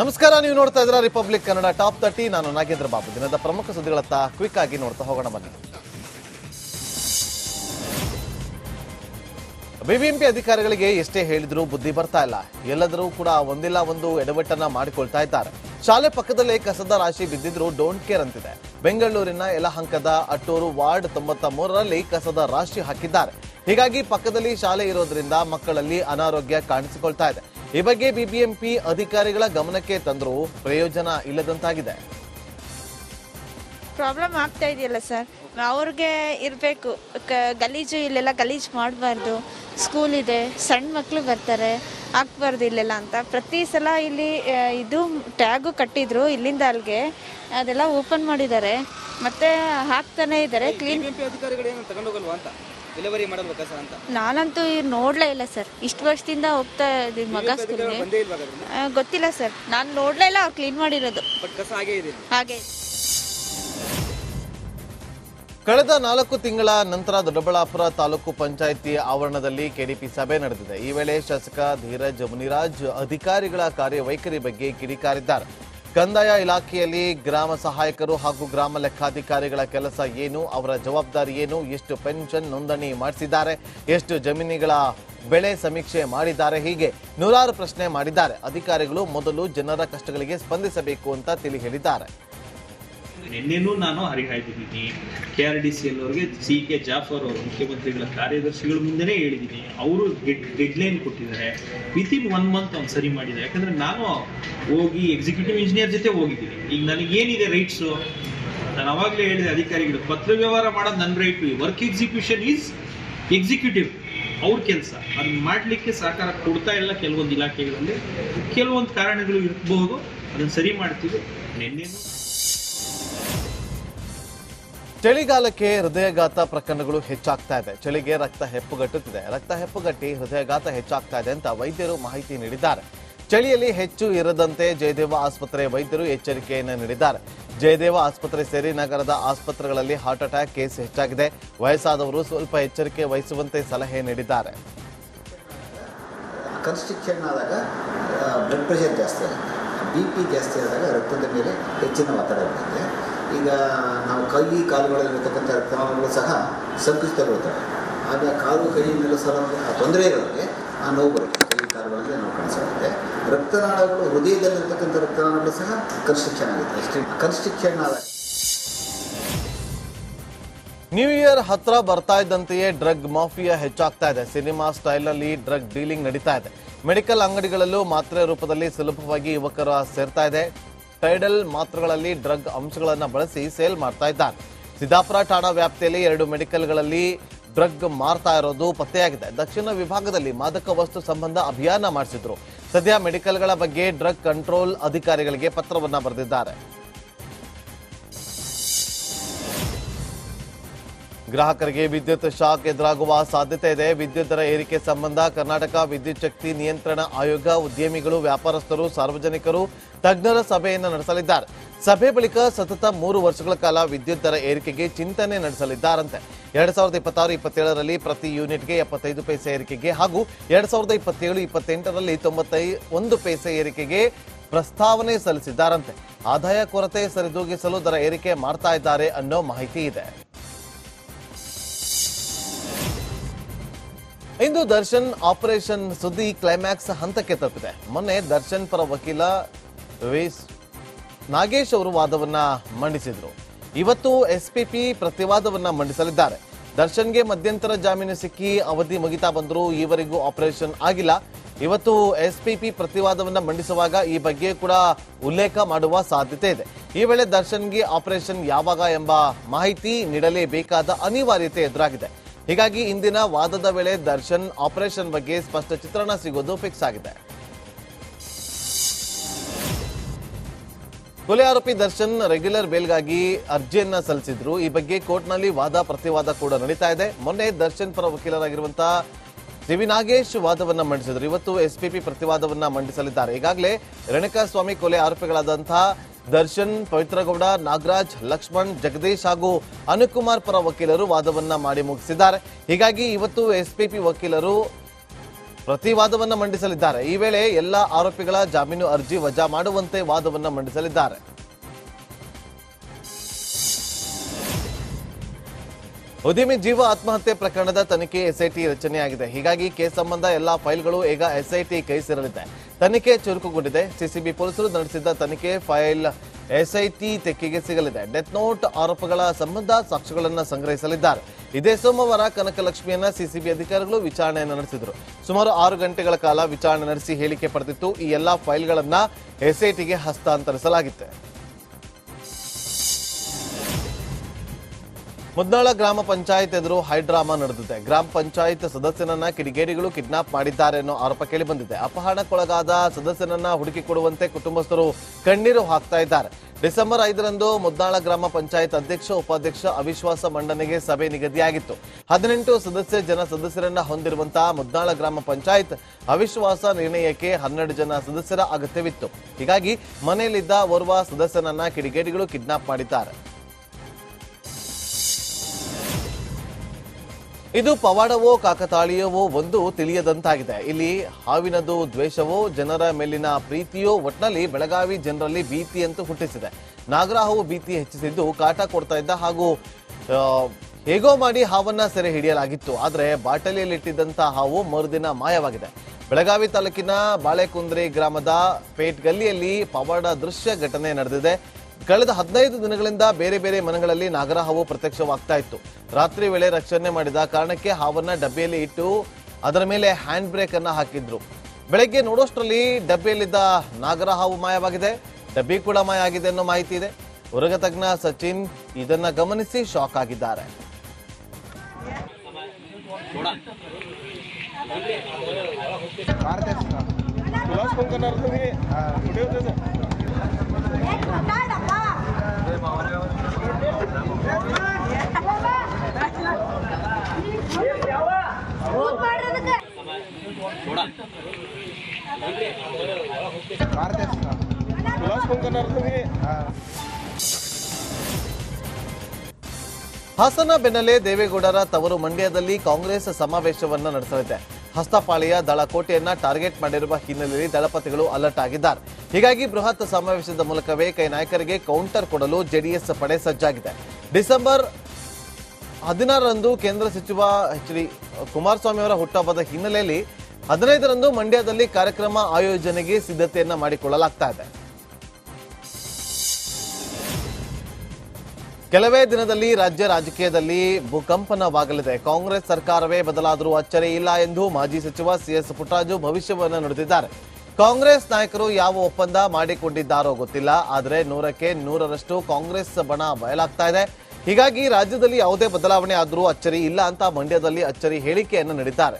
ನಮಸ್ಕಾರ, ನೀವು ನೋಡ್ತಾ ಇದ್ದೀರಾ ರಿಪಬ್ಲಿಕ್ ಕನ್ನಡ ಟಾಪ್ ತರ್ಟಿ ನಾನು ನಾಗೇಂದ್ರ ಬಾಬು. ದಿನದ ಪ್ರಮುಖ ಸುದ್ದಿಗಳತ್ತ ಕ್ವಿಕ್ ಆಗಿ ನೋಡ್ತಾ ಹೋಗೋಣ ಬನ್ನಿ. ಬಿಬಿಎಂಪಿ ಅಧಿಕಾರಿಗಳಿಗೆ ಎಷ್ಟೇ ಹೇಳಿದ್ರೂ ಬುದ್ಧಿ ಬರ್ತಾ ಇಲ್ಲ. ಎಲ್ಲದರೂ ಕೂಡ ಒಂದಿಲ್ಲ ಒಂದು ಎಡವಟ್ಟನ್ನ ಮಾಡಿಕೊಳ್ತಾ ಇದ್ದಾರೆ. ಶಾಲೆ ಪಕ್ಕದಲ್ಲೇ ಕಸದ ರಾಶಿ ಬಿದ್ದಿದ್ರು ಡೋಂಟ್ ಕೇರ್ ಅಂತಿದೆ. ಬೆಂಗಳೂರಿನ ಯಲಹಂಕದ ಅಟ್ಟೂರು ವಾರ್ಡ್ ತೊಂಬತ್ತ ಮೂರರಲ್ಲಿ ಕಸದ ರಾಶಿ ಹಾಕಿದ್ದಾರೆ. ಹೀಗಾಗಿ ಪಕ್ಕದಲ್ಲಿ ಶಾಲೆ ಇರೋದ್ರಿಂದ ಮಕ್ಕಳಲ್ಲಿ ಅನಾರೋಗ್ಯ ಕಾಣಿಸಿಕೊಳ್ತಾ ಇದೆ. ಈ ಬಗ್ಗೆ ಬಿಬಿಎಂಪಿ ಅಧಿಕಾರಿಗಳ ಗಮನಕ್ಕೆ ತಂದರೂ ಪ್ರಯೋಜನ ಇಲ್ಲದಂತಾಗಿದೆ. ಪ್ರಾಬ್ಲಮ್ ಆಗ್ತಾ ಇದೆಯಲ್ಲ ಸರ್? ಅವ್ರಿಗೆ ಇರಬೇಕು. ಗಲೀಜು ಇಲ್ಲೆಲ್ಲ ಗಲೀಜು ಮಾಡಬಾರ್ದು. ಸ್ಕೂಲ್ ಇದೆ, ಸಣ್ಣ ಮಕ್ಕಳು ಬರ್ತಾರೆ ಹಾಕ್ಬಾರ್ದು ಇಲ್ಲೆಲ್ಲ ಅಂತ. ಪ್ರತಿ ಸಲ ಇಲ್ಲಿ ಇದು ಟ್ಯಾಗು ಕಟ್ಟಿದ್ರು ಇಲ್ಲಿಂದ ಅಲ್ಲಿಗೆ ಅದೆಲ್ಲ ಓಪನ್ ಮಾಡಿದ್ದಾರೆ. ಮತ್ತೆ ಹಾಕ್ತಾನೆ ಇದ್ದಾರೆ ಕ್ಲೀನ್ ಅಧಿಕಾರಿಗಳು ಏನು ತಗೊಂಡೋಗಲ್ವಾ ಅಂತ? ಡೆಲಿವರಿ ಮಾಡಲ್ವಾ ಕಸ ಅಂತ? ನಾನಂತೂ ಇವ್ರು ನೋಡಲೇ ಇಲ್ಲ ಸರ್. ಇಷ್ಟು ವರ್ಷದಿಂದ ಹೋಗ್ತಾ ಇದ್ದೀವಿ ಮಗ ಸ್ಕೂಲ್ಗೆ. ಬಂದೇ ಇಲ್ವಾ ಹಾಗಾದ್ರೆ? ಆ, ಗೊತ್ತಿಲ್ಲ ಸರ್. ನಾನು ನೋಡ್ಲೇ ಇಲ್ಲ ಅವ್ರು ಕ್ಲೀನ್ ಮಾಡಿರೋದು. ಬಟ್ ಕಸ ಹಾಗೇ ಇದೆ. ಹಾಗೆ. ಕಳೆದ ನಾಲ್ಕು ತಿಂಗಳ ನಂತರ ದೊಡ್ಡಬಳ್ಳಾಪುರ ತಾಲೂಕು ಪಂಚಾಯಿತಿ ಆವರಣದಲ್ಲಿ ಕೆಡಿಪಿ ಸಭೆ ನಡೆದಿದೆ. ಈ ವೇಳೆ ಶಾಸಕ ಧೀರಜ್ ಮುನಿರಾಜ್ ಅಧಿಕಾರಿಗಳ ಕಾರ್ಯವೈಖರಿ ಬಗ್ಗೆ ಕಿಡಿಕಾರಿದ್ದಾರೆ. ಕಂದಾಯ ಇಲಾಖೆಯಲ್ಲಿ ಗ್ರಾಮ ಸಹಾಯಕರು ಹಾಗೂ ಗ್ರಾಮ ಲೆಕ್ಕಾಧಿಕಾರಿಗಳ ಕೆಲಸ ಏನು, ಅವರ ಜವಾಬ್ದಾರಿ ಏನು, ಎಷ್ಟು ಪೆನ್ಷನ್ ನೋಂದಣಿ ಮಾಡಿಸಿದ್ದಾರೆ, ಎಷ್ಟು ಜಮೀನುಗಳ ಬೆಳೆ ಸಮೀಕ್ಷೆ ಮಾಡಿದ್ದಾರೆ, ಹೀಗೆ ನೂರಾರು ಪ್ರಶ್ನೆ ಮಾಡಿದ್ದಾರೆ. ಅಧಿಕಾರಿಗಳು ಮೊದಲು ಜನರ ಕಷ್ಟಗಳಿಗೆ ಸ್ಪಂದಿಸಬೇಕು ಅಂತ ತಿಳಿ ಹೇಳಿದ್ದಾರೆ. ನಿನ್ನೆನೂ ನಾನು ಹರಿಹಾಯ್ದಿದ್ದೀನಿ. K R D C L C K Jafar ಅವರು ಮುಖ್ಯಮಂತ್ರಿಗಳ ಕಾರ್ಯದರ್ಶಿಗಳ ಮುಂದೆನೇ ಹೇಳಿದ್ದೀನಿ. ಅವರು ಡೆಡ್ ಲೈನ್ ಕೊಟ್ಟಿದ್ದಾರೆ. ವಿತ್ ಇನ್ ಒನ್ ಮಂತ್ ಅವ್ನು ಸರಿ ಮಾಡಿದೆ. ಯಾಕಂದ್ರೆ ನಾನು ಹೋಗಿ ಎಕ್ಸಿಕ್ಯೂಟಿವ್ ಇಂಜಿನಿಯರ್ ಜೊತೆ ಹೋಗಿದ್ದೀನಿ. ಈಗ ನನಗೆ ಏನಿದೆ ರೈಟ್ಸು ನಾನು ಅವಾಗಲೇ ಹೇಳಿದೆ ಅಧಿಕಾರಿಗಳು, ಪತ್ರ ವ್ಯವಹಾರ ಮಾಡೋದು ನನ್ನ right work execution is executive ಅವ್ರ ಕೆಲಸ. ಅದನ್ನ ಮಾಡಲಿಕ್ಕೆ ಸಹಕಾರ ಕೊಡ್ತಾ ಇಲ್ಲ ಕೆಲವೊಂದು ಇಲಾಖೆಗಳಲ್ಲಿ. ಕೆಲವೊಂದು ಕಾರಣಗಳು ಇರಬಹುದು ಅದನ್ನ ಸರಿ ಮಾಡ್ತೀವಿ. ನಿನ್ನೆನೂ ಚಳಿಗಾಲಕ್ಕೆ ಹೃದಯಘಾತ ಪ್ರಕರಣಗಳು ಹೆಚ್ಚಾಗ್ತಾ ಇದೆ. ಚಳಿಗೆ ರಕ್ತ ಹೆಪ್ಪುಗಟ್ಟುತ್ತಿದೆ. ರಕ್ತ ಹೆಪ್ಪುಗಟ್ಟಿ ಹೃದಯಘಾತ ಹೆಚ್ಚಾಗ್ತಾ ಇದೆ ಅಂತ ವೈದ್ಯರು ಮಾಹಿತಿ ನೀಡಿದ್ದಾರೆ. ಚಳಿಯಲ್ಲಿ ಹೆಚ್ಚು ಇರದಂತೆ ಜಯದೇವ ಆಸ್ಪತ್ರೆ ವೈದ್ಯರು ಎಚ್ಚರಿಕೆಯನ್ನು ನೀಡಿದ್ದಾರೆ. ಜಯದೇವ ಆಸ್ಪತ್ರೆ ಸೇರಿ ನಗರದ ಆಸ್ಪತ್ರೆಗಳಲ್ಲಿ ಹಾರ್ಟ್ ಅಟ್ಯಾಕ್ ಕೇಸ್ ಹೆಚ್ಚಾಗಿದೆ. ವಯಸ್ಸಾದವರು ಸ್ವಲ್ಪ ಎಚ್ಚರಿಕೆ ವಹಿಸುವಂತೆ ಸಲಹೆ ನೀಡಿದ್ದಾರೆ. ಕನ್ಸ್ಟ್ರಿಕ್ಷನ್ ಆದಾಗ ಬ್ಲಡ್ ಪ್ರೆಷರ್ ಜಾಸ್ತಿ ಆಗುತ್ತೆ. ಬಿ ಪಿ ಜಾಸ್ತಿ ಆದಾಗ ರಕ್ತದ ಮೇಲೆ ಹೆಚ್ಚಿನ ಒತ್ತಡ ಬರುತ್ತೆ ಈಗ ನಾವು ಕೈ ಕಾಲುಗಳಲ್ಲಿರ್ತಕ್ಕಂಥ ರಕ್ತನಾಳಗಳು ಸಹ ಸಂಕುಚಿತಗೊಳ್ತವೆ. ಆಗ ಕಾಲು ಕೈ ಮೇಲೆ ಸಲ ತೊಂದರೆ ಇರೋರಿಗೆ ಆ ನೋವು ಬರುತ್ತೆ. ಕೈ ಕಾಲುಗಳಲ್ಲಿ ನಾವು ಕಾಣಿಸುತ್ತೆ ರಕ್ತನಾಳಗಳು ಹೃದಯದಲ್ಲಿರ್ತಕ್ಕಂಥ ರಕ್ತನಾಳಗಳು ಸಹ ಕನ್ಸ್ಟ್ರಿಕ್ಷನ್ ಆಗುತ್ತೆ. ಕನ್ಸ್ಟ್ರಿಕ್ಷನ್ ಆದ ನ್ಯೂ ಇಯರ್ ಹತ್ರ ಬರ್ತಾ ಇದ್ದಂತೆಯೇ ಡ್ರಗ್ ಮಾಫಿಯಾ ಹೆಚ್ಚಾಗ್ತಾ ಇದೆ. ಸಿನಿಮಾ ಸ್ಟೈಲಲ್ಲಿ ಡ್ರಗ್ ಡೀಲಿಂಗ್ ನಡೀತಾ ಇದೆ. ಮೆಡಿಕಲ್ ಅಂಗಡಿಗಳಲ್ಲೂ ಮಾತ್ರೆ ರೂಪದಲ್ಲಿ ಸುಲಭವಾಗಿ ಯುವಕರು ಸೇರ್ತಾ ಇದೆ. ಟೈಡಲ್ ಮಾತ್ರೆಗಳಲ್ಲಿ ಡ್ರಗ್ ಅಂಶಗಳನ್ನು ಬಳಸಿ ಸೇಲ್ ಮಾಡ್ತಾ ಇದ್ದಾರೆ. ಸಿದ್ದಾಪುರ ಠಾಣಾ ವ್ಯಾಪ್ತಿಯಲ್ಲಿ ಎರಡು ಮೆಡಿಕಲ್ಗಳಲ್ಲಿ ಡ್ರಗ್ ಮಾರ್ತಾ ಇರೋದು ಪತ್ತೆಯಾಗಿದೆ. ದಕ್ಷಿಣ ವಿಭಾಗದಲ್ಲಿ ಮಾದಕ ವಸ್ತು ಸಂಬಂಧ ಅಭಿಯಾನ ಮಾಡಿಸಿದ್ರು. ಸದ್ಯ ಮೆಡಿಕಲ್ಗಳ ಬಗ್ಗೆ ಡ್ರಗ್ ಕಂಟ್ರೋಲ್ ಅಧಿಕಾರಿಗಳಿಗೆ ಪತ್ರವನ್ನ ಬರೆದಿದ್ದಾರೆ. ಗ್ರಾಹಕರಿಗೆ ವಿದ್ಯುತ್ ಶಾಕ್ ಎದುರಾಗುವ ಸಾಧ್ಯತೆ ಇದೆ. ವಿದ್ಯುತ್ ದರ ಏರಿಕೆ ಸಂಬಂಧ ಕರ್ನಾಟಕ ವಿದ್ಯುತ್ ಶಕ್ತಿ ನಿಯಂತ್ರಣ ಆಯೋಗ ಉದ್ಯಮಿಗಳು, ವ್ಯಾಪಾರಸ್ಥರು, ಸಾರ್ವಜನಿಕರು ತಜ್ಞರ ಸಭೆಯನ್ನು ನಡೆಸಲಿದ್ದಾರೆ. ಸಭೆ ಬಳಿಕ ಸತತ ಮೂರು ವರ್ಷಗಳ ಕಾಲ ವಿದ್ಯುತ್ ದರ ಏರಿಕೆಗೆ ಚಿಂತನೆ ನಡೆಸಲಿದ್ದಾರಂತೆ. ಎರಡ್ ಸಾವಿರದ ಇಪ್ಪತ್ತಾರು, ಇಪ್ಪತ್ತೇಳರಲ್ಲಿ ಪ್ರತಿ ಯೂನಿಟ್ಗೆ ಎಪ್ಪತ್ತೈದು ಪೈಸೆ ಏರಿಕೆಗೆ ಹಾಗೂ ಎರಡ್ ಸಾವಿರದ ಇಪ್ಪತ್ತೇಳು, ಇಪ್ಪತ್ತೆಂಟರಲ್ಲಿ ತೊಂಬತ್ತೈ ಒಂದು ಪೈಸೆ ಏರಿಕೆಗೆ ಪ್ರಸ್ತಾವನೆ ಸಲ್ಲಿಸಿದ್ದಾರಂತೆ. ಆದಾಯ ಕೊರತೆ ಸರಿದೂಗಿಸಲು ದರ ಏರಿಕೆ ಮಾಡ್ತಾ ಇದ್ದಾರೆ ಅನ್ನೋ ಮಾಹಿತಿ ಇದೆ. ಇಂದು ದರ್ಶನ್ ಆಪರೇಷನ್ ಸುದ್ದಿ ಕ್ಲೈಮ್ಯಾಕ್ಸ್ ಹಂತಕ್ಕೆ ತಲುಪಿದೆ ಮೊನ್ನೆ ದರ್ಶನ್ ಪರ ವಕೀಲ ನಾಗೇಶ್ ಅವರು ವಾದವನ್ನ ಮಂಡಿಸಿದ್ರು. ಇವತ್ತು ಎಸ್ಪಿಪಿ ಪ್ರತಿವಾದವನ್ನ ಮಂಡಿಸಲಿದ್ದಾರೆ. ದರ್ಶನ್ಗೆ ಮಧ್ಯಂತರ ಜಾಮೀನು ಸಿಕ್ಕಿ ಅವಧಿ ಮುಗಿತಾ ಬಂದರೂ ಈವರೆಗೂ ಆಪರೇಷನ್ ಆಗಿಲ್ಲ. ಇವತ್ತು ಎಸ್ಪಿಪಿ ಪ್ರತಿವಾದವನ್ನ ಮಂಡಿಸುವಾಗ ಈ ಬಗ್ಗೆ ಕೂಡ ಉಲ್ಲೇಖ ಮಾಡುವ ಸಾಧ್ಯತೆ ಇದೆ. ಈ ವೇಳೆ ದರ್ಶನ್ಗೆ ಆಪರೇಷನ್ ಯಾವಾಗ ಎಂಬ ಮಾಹಿತಿ ನೀಡಲೇಬೇಕಾದ ಅನಿವಾರ್ಯತೆ ಎದುರಾಗಿದೆ. ಹೀಗಾಗಿ ಇಂದಿನ ವಾದದ ವೇಳೆ ದರ್ಶನ್ ಆಪರೇಷನ್ ಬಗ್ಗೆ ಸ್ಪಷ್ಟ ಚಿತ್ರಣ ಸಿಗೋದು ಫಿಕ್ಸ್ ಆಗಿದೆ. ಕೊಲೆ ಆರೋಪಿ ದರ್ಶನ್ ರೆಗ್ಯುಲರ್ ಬೇಲ್ಗಾಗಿ ಅರ್ಜಿಯನ್ನ ಸಲ್ಲಿಸಿದ್ರು. ಈ ಬಗ್ಗೆ ಕೋರ್ಟ್ನಲ್ಲಿ ವಾದ ಪ್ರತಿವಾದ ಕೂಡ ನಡೀತಾ ಇದೆ. ಮೊನ್ನೆ ದರ್ಶನ್ ಪರ ವಕೀಲರಾಗಿರುವಂತಹ ಸಿವಿ ನಾಗೇಶ್ ವಾದವನ್ನ ಮಂಡಿಸಿದ್ರು. ಇವತ್ತು ಎಸ್ಪಿಪಿ ಪ್ರತಿವಾದವನ್ನ ಮಂಡಿಸಲಿದ್ದಾರೆ. ಈಗಾಗಲೇ ರೇಣುಕಾಸ್ವಾಮಿ ಕೊಲೆ ಆರೋಪಿಗಳಾದಂತಹ ದರ್ಶನ್, ಪವಿತ್ರಗೌಡ, ನಾಗರಾಜ್, ಲಕ್ಷ್ಮಣ್, ಜಗದೀಶ್ ಹಾಗೂ ಅನುಕುಮಾರ್ ಪರ ವಕೀಲರು ವಾದವನ್ನ ಮಾಡಿ ಮುಗಿಸಿದ್ದಾರೆ. ಹೀಗಾಗಿ ಇವತ್ತು ಎಸ್ಪಿಪಿ ವಕೀಲರು ಪ್ರತಿ ವಾದವನ್ನ ಮಂಡಿಸಲಿದ್ದಾರೆ. ಈ ವೇಳೆ ಎಲ್ಲ ಆರೋಪಿಗಳ ಜಾಮೀನು ಅರ್ಜಿ ವಜಾ ಮಾಡುವಂತೆ ವಾದವನ್ನ ಮಂಡಿಸಲಿದ್ದಾರೆ. ಉದ್ಯಮಿ ಜೀವ ಆತ್ಮಹತ್ಯೆ ಪ್ರಕರಣದ ತನಿಖೆ ಎಸ್ಐಟಿ ರಚನೆಯಾಗಿದೆ. ಹೀಗಾಗಿ ಕೇಸ್ ಸಂಬಂಧ ಎಲ್ಲಾ ಫೈಲ್ಗಳು ಈಗ ಎಸ್ಐಟಿ ಕೈ ಸೇರಲಿದೆ. ತನಿಖೆ ಚುರುಕುಗೊಂಡಿದೆ. ಸಿಸಿಬಿ ಪೊಲೀಸರು ನಡೆಸಿದ್ದ ತನಿಖೆ ಫೈಲ್ ಎಸ್ಐಟಿ ತೆಕ್ಕೆಗೆ ಸಿಗಲಿದೆ. ಡೆತ್ ನೋಟ್ ಆರೋಪಗಳ ಸಂಬಂಧ ಸಾಕ್ಷ್ಯಗಳನ್ನು ಸಂಗ್ರಹಿಸಲಿದ್ದಾರೆ. ಇದೇ ಸೋಮವಾರ ಕನಕಲಕ್ಷ್ಮಿಯನ್ನ ಸಿಸಿಬಿ ಅಧಿಕಾರಿಗಳು ವಿಚಾರಣೆಯನ್ನು ನಡೆಸಿದರು. ಸುಮಾರು ಆರು ಗಂಟೆಗಳ ಕಾಲ ವಿಚಾರಣೆ ನಡೆಸಿ ಹೇಳಿಕೆ ಪಡೆದಿತ್ತು. ಈ ಎಲ್ಲಾ ಫೈಲ್ಗಳನ್ನು ಎಸ್ಐಟಿಗೆ ಹಸ್ತಾಂತರಿಸಲಾಗಿತ್ತು. ಮುದ್ನಾಳ ಗ್ರಾಮ ಪಂಚಾಯತ್ ಎದುರು ಹೈಡ್ರಾಮಾ ನಡೆದಿದೆ. ಗ್ರಾಮ ಪಂಚಾಯತ್ ಸದಸ್ಯನನ್ನ ಕಿಡಿಗೇಡಿಗಳು ಕಿಡ್ನಾಪ್ ಮಾಡಿದ್ದಾರೆ ಅನ್ನೋ ಆರೋಪ ಕೇಳಿಬಂದಿದೆ ಅಪಹರಣಕ್ಕೊಳಗಾದ ಸದಸ್ಯನನ್ನ ಹುಡುಕಿಕೊಡುವಂತೆ ಕುಟುಂಬಸ್ಥರು ಕಣ್ಣೀರು ಹಾಕ್ತಾ ಇದ್ದಾರೆ. ಡಿಸೆಂಬರ್ ಐದರಂದು ಮುದ್ನಾಳ ಗ್ರಾಮ ಪಂಚಾಯತ್ ಅಧ್ಯಕ್ಷ, ಉಪಾಧ್ಯಕ್ಷ ಅವಿಶ್ವಾಸ ಮಂಡನೆಗೆ ಸಭೆ ನಿಗದಿಯಾಗಿತ್ತು. ಹದಿನೆಂಟು ಸದಸ್ಯ ಜನ ಸದಸ್ಯರನ್ನ ಹೊಂದಿರುವಂತಹ ಮುದ್ನಾಳ ಗ್ರಾಮ ಪಂಚಾಯತ್ ಅವಿಶ್ವಾಸ ನಿರ್ಣಯಕ್ಕೆ ಹನ್ನೆರಡು ಜನ ಸದಸ್ಯರ ಅಗತ್ಯವಿತ್ತು. ಹೀಗಾಗಿ ಮನೆಯಲ್ಲಿದ್ದ ಓರ್ವ ಸದಸ್ಯನನ್ನ ಕಿಡಿಗೇಡಿಗಳು ಕಿಡ್ನಾಪ್ ಮಾಡಿದ್ದಾರೆ. ಇದು ಪವಾಡವೋ ಕಾಕತಾಳೀಯವೋ ಒಂದು ತಿಳಿಯದಂತಾಗಿದೆ. ಇಲ್ಲಿ ಹಾವಿನದು ದ್ವೇಷವೋ, ಜನರ ಮೇಲಿನ ಪ್ರೀತಿಯೋ ಒಟ್ನಲ್ಲಿ ಬೆಳಗಾವಿ ಜನರಲ್ಲಿ ಭೀತಿಯಂತೂ ಹುಟ್ಟಿಸಿದೆ. ನಾಗರಾಹವು ಭೀತಿ ಹೆಚ್ಚಿಸಿದ್ದು ಕಾಟ ಕೊಡ್ತಾ ಇದ್ದ ಹಾಗೂ ಹೇಗೋ ಮಾಡಿ ಹಾವನ್ನ ಸೆರೆ ಹಿಡಿಯಲಾಗಿತ್ತು. ಆದರೆ ಬಾಟಲಿಯಲ್ಲಿಟ್ಟಿದ್ದಂಥ ಹಾವು ಮರುದಿನ ಮಾಯವಾಗಿದೆ. ಬೆಳಗಾವಿ ತಾಲೂಕಿನ ಬಾಳೆಕುಂದ್ರಿ ಗ್ರಾಮದ ಪೇಟ್ ಗಲ್ಲಿಯಲ್ಲಿ ಪವಾಡ ದೃಶ್ಯ ಘಟನೆ ನಡೆದಿದೆ. ಕಳೆದ ಹದಿನೈದು ದಿನಗಳಿಂದ ಬೇರೆ ಬೇರೆ ಮನೆಗಳಲ್ಲಿ ನಾಗರಹಾವು ಪ್ರತ್ಯಕ್ಷವಾಗ್ತಾ ಇತ್ತು. ರಾತ್ರಿ ವೇಳೆ ರಕ್ಷಣೆ ಮಾಡಿದ ಕಾರಣಕ್ಕೆ ಹಾವನ್ನ ಡಬ್ಬಿಯಲ್ಲಿ ಇಟ್ಟು ಅದರ ಮೇಲೆ ಹ್ಯಾಂಡ್ ಬ್ರೇಕ್ ಅನ್ನ ಹಾಕಿದ್ರು. ಬೆಳಗ್ಗೆ ನೋಡೋಷ್ಟರಲ್ಲಿ ಡಬ್ಬಿಯಲ್ಲಿದ್ದ ನಾಗರಹಾವು ಮಾಯವಾಗಿದೆ. ಡಬ್ಬಿ ಕೂಡ ಮಾಯ ಆಗಿದೆ ಅನ್ನೋ ಮಾಹಿತಿ ಇದೆ. ಉರಗ ತಜ್ಞ ಸಚಿನ್ ಇದನ್ನ ಗಮನಿಸಿ ಶಾಕ್ ಆಗಿದ್ದಾರೆ. ಹಾಸನ ಬೆನ್ನಲ್ಲೇ ದೇವೇಗೌಡರ ತವರು ಮಂಡ್ಯದಲ್ಲಿ ಕಾಂಗ್ರೆಸ್ ಸಮಾವೇಶವನ್ನು ನಡೆಸಲಿದೆ. ಹಸ್ತಪಾಳಿಯ ದಳಕೋಟೆಯನ್ನ ಟಾರ್ಗೆಟ್ ಮಾಡಿರುವ ಹಿನ್ನೆಲೆಯಲ್ಲಿ ದಳಪತಿಗಳು ಅಲರ್ಟ್ ಆಗಿದ್ದಾರೆ. ಹೀಗಾಗಿ ಬೃಹತ್ ಸಮಾವೇಶದ ಮೂಲಕವೇ ಕೈ ನಾಯಕರಿಗೆ ಕೌಂಟರ್ ಕೊಡಲು ಜೆಡಿಎಸ್ ಪಡೆ ಸಜ್ಜಾಗಿದೆ. ಡಿಸೆಂಬರ್ ಹದಿನಾರರಂದು ಕೇಂದ್ರ ಸಚಿವ ಎಚ್ ಡಿ ಕುಮಾರಸ್ವಾಮಿ ಅವರ ಹುಟ್ಟಹಬ್ಬದ ಹಿನ್ನೆಲೆಯಲ್ಲಿ ಹದಿನೈದರಂದು ಮಂಡ್ಯದಲ್ಲಿ ಕಾರ್ಯಕ್ರಮ ಆಯೋಜನೆಗೆ ಸಿದ್ಧತೆಯನ್ನ ಮಾಡಿಕೊಳ್ಳಲಾಗ್ತಾ ಇದೆ. ಕೆಲವೇ ದಿನದಲ್ಲಿ ರಾಜ್ಯ ರಾಜಕೀಯದಲ್ಲಿ ಭೂಕಂಪನವಾಗಲಿದೆ. ಕಾಂಗ್ರೆಸ್ ಸರ್ಕಾರವೇ ಬದಲಾದರೂ ಅಚ್ಚರಿ ಇಲ್ಲ ಎಂದು ಮಾಜಿ ಸಚಿವ ಸಿಎಸ್ ಪುಟ್ಟರಾಜು ಭವಿಷ್ಯವನ್ನು ನುಡಿದಿದ್ದಾರೆ. ಕಾಂಗ್ರೆಸ್ ನಾಯಕರು ಯಾವ ಒಪ್ಪಂದ ಮಾಡಿಕೊಂಡಿದ್ದಾರೋ ಗೊತ್ತಿಲ್ಲ. ಆದರೆ ನೂರಕ್ಕೆ ನೂರರಷ್ಟು ಕಾಂಗ್ರೆಸ್ ಬಣ ಬಯಲಾಗ್ತಾ ಇದೆ. ಹೀಗಾಗಿ ರಾಜ್ಯದಲ್ಲಿ ಯಾವುದೇ ಬದಲಾವಣೆ ಆದರೂ ಅಚ್ಚರಿ ಇಲ್ಲ ಅಂತ ಮಂಡ್ಯದಲ್ಲಿ ಅಚ್ಚರಿ ಹೇಳಿಕೆಯನ್ನು ನೀಡಿದ್ದಾರೆ.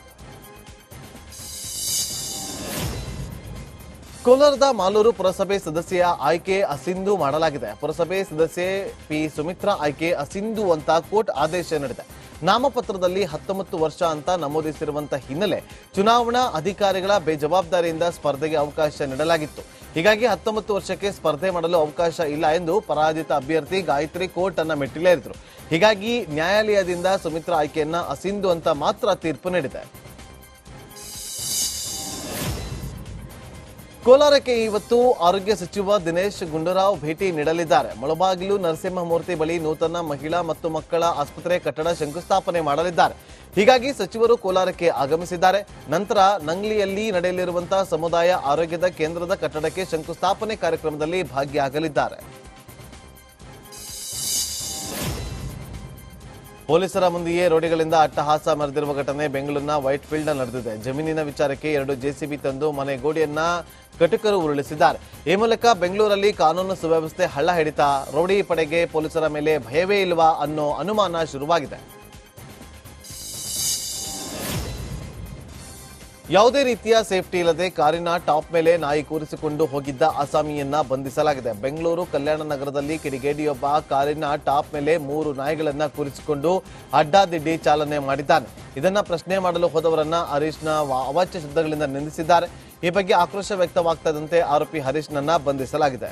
ಕೋಲಾರದ ಮಾಲೂರು ಪುರಸಭೆ ಸದಸ್ಯ ಆಯ್ಕೆ ಅಸಿಂಧು ಮಾಡಲಾಗಿದೆ. ಪುರಸಭೆ ಸದಸ್ಯೆ ಪಿ ಸುಮಿತ್ರಾ ಆಯ್ಕೆ ಅಸಿಂಧು ಅಂತ ಕೋರ್ಟ್ ಆದೇಶ ನೀಡಿದೆ. ನಾಮಪತ್ರದಲ್ಲಿ ಹತ್ತೊಂಬತ್ತು ವರ್ಷ ಅಂತ ನಮೂದಿಸಿರುವಂತಹ ಹಿನ್ನೆಲೆ ಚುನಾವಣಾ ಅಧಿಕಾರಿಗಳ ಬೇಜವಾಬ್ದಾರಿಯಿಂದ ಸ್ಪರ್ಧೆಗೆ ಅವಕಾಶ ನೀಡಲಾಗಿತ್ತು. ಹೀಗಾಗಿ ಹತ್ತೊಂಬತ್ತು ವರ್ಷಕ್ಕೆ ಸ್ಪರ್ಧೆ ಮಾಡಲು ಅವಕಾಶ ಇಲ್ಲ ಎಂದು ಪರಾಜಿತ ಅಭ್ಯರ್ಥಿ ಗಾಯತ್ರಿ ಕೋರ್ಟ್ ಅನ್ನ ಮೆಟ್ಟಿಲೇರಿದ್ರು. ಹೀಗಾಗಿ ನ್ಯಾಯಾಲಯದಿಂದ ಸುಮಿತ್ರಾ ಆಯ್ಕೆಯನ್ನ ಅಸಿಂಧು ಅಂತ ಮಾತ್ರ ತೀರ್ಪು ನೀಡಿದೆ. ಕೋಲಾರಕ್ಕೆ ಇವತ್ತು ಆರೋಗ್ಯ ಸಚಿವ ದಿನೇಶ್ ಗುಂಡೂರಾವ್ ಭೇಟಿ ನೀಡಲಿದ್ದಾರೆ. ಮುಳಬಾಗಿಲು ನರಸಿಂಹಮೂರ್ತಿ ಬಳಿ ನೂತನ ಮಹಿಳಾ ಮತ್ತು ಮಕ್ಕಳ ಆಸ್ಪತ್ರೆ ಕಟ್ಟಡ ಶಂಕುಸ್ಥಾಪನೆ ಮಾಡಲಿದ್ದಾರೆ. ಹೀಗಾಗಿ ಸಚಿವರು ಕೋಲಾರಕ್ಕೆ ಆಗಮಿಸಿದ್ದಾರೆ. ನಂತರ ನಂಗ್ಲಿಯಲ್ಲಿ ನಡೆಯಲಿರುವಂತಹ ಸಮುದಾಯ ಆರೋಗ್ಯದ ಕೇಂದ್ರದ ಕಟ್ಟಡಕ್ಕೆ ಶಂಕುಸ್ಥಾಪನೆ ಕಾರ್ಯಕ್ರಮದಲ್ಲಿ ಭಾಗಿಯಾಗಲಿದ್ದಾರೆ. ಪೊಲೀಸರ ಮುಂದೆಯೇ ರೋಡಿಗಳಿಂದ ಅಟ್ಟಹಾಸ ಮರೆದಿರುವ ಘಟನೆ ಬೆಂಗಳೂರಿನ ವೈಟ್ ನಡೆದಿದೆ. ಜಮೀನಿನ ವಿಚಾರಕ್ಕೆ ಎರಡು ಜೆಸಿಬಿ ತಂದು ಮನೆ ಗೋಡೆಯನ್ನ ಕಟುಕರು ಉರುಳಿಸಿದ್ದಾರೆ. ಈ ಮೂಲಕ ಬೆಂಗಳೂರಲ್ಲಿ ಕಾನೂನು ಸುವ್ಯವಸ್ಥೆ ಹಳ್ಳ ಹಿಡಿತ, ರೌಡಿ ಪಡೆಗೆ ಪೊಲೀಸರ ಮೇಲೆ ಭಯವೇ ಇಲ್ವಾ ಅನ್ನೋ ಅನುಮಾನ ಶುರುವಾಗಿದೆ. ಯಾವುದೇ ರೀತಿಯ ಸೇಫ್ಟಿ ಇಲ್ಲದೆ ಕಾರಿನ ಟಾಪ್ ಮೇಲೆ ನಾಯಿ ಕೂರಿಸಿಕೊಂಡು ಹೋಗಿದ್ದ ಅಸಾಮಿಯನ್ನ ಬಂಧಿಸಲಾಗಿದೆ. ಬೆಂಗಳೂರು ಕಲ್ಯಾಣ ನಗರದಲ್ಲಿ ಕಿಡಿಗೇಡಿಯೊಬ್ಬ ಕಾರಿನ ಟಾಪ್ ಮೇಲೆ ಮೂರು ನಾಯಿಗಳನ್ನ ಕೂರಿಸಿಕೊಂಡು ಅಡ್ಡಾದಿಡ್ಡಿ ಚಾಲನೆ ಮಾಡಿದ್ದಾನೆ. ಇದನ್ನ ಪ್ರಶ್ನೆ ಮಾಡಲು ಹೋದವರನ್ನ ಹರೀಶ್ನ ಅವಾಚ್ಯ ಶಬ್ದಗಳಿಂದ ನಿಂದಿಸಿದ್ದಾರೆ. ಈ ಬಗ್ಗೆ ಆಕ್ರೋಶ ವ್ಯಕ್ತವಾಗ್ತದಂತೆ ಆರೋಪಿ ಹರೀಶ್ನನ್ನ ಬಂಧಿಸಲಾಗಿದೆ.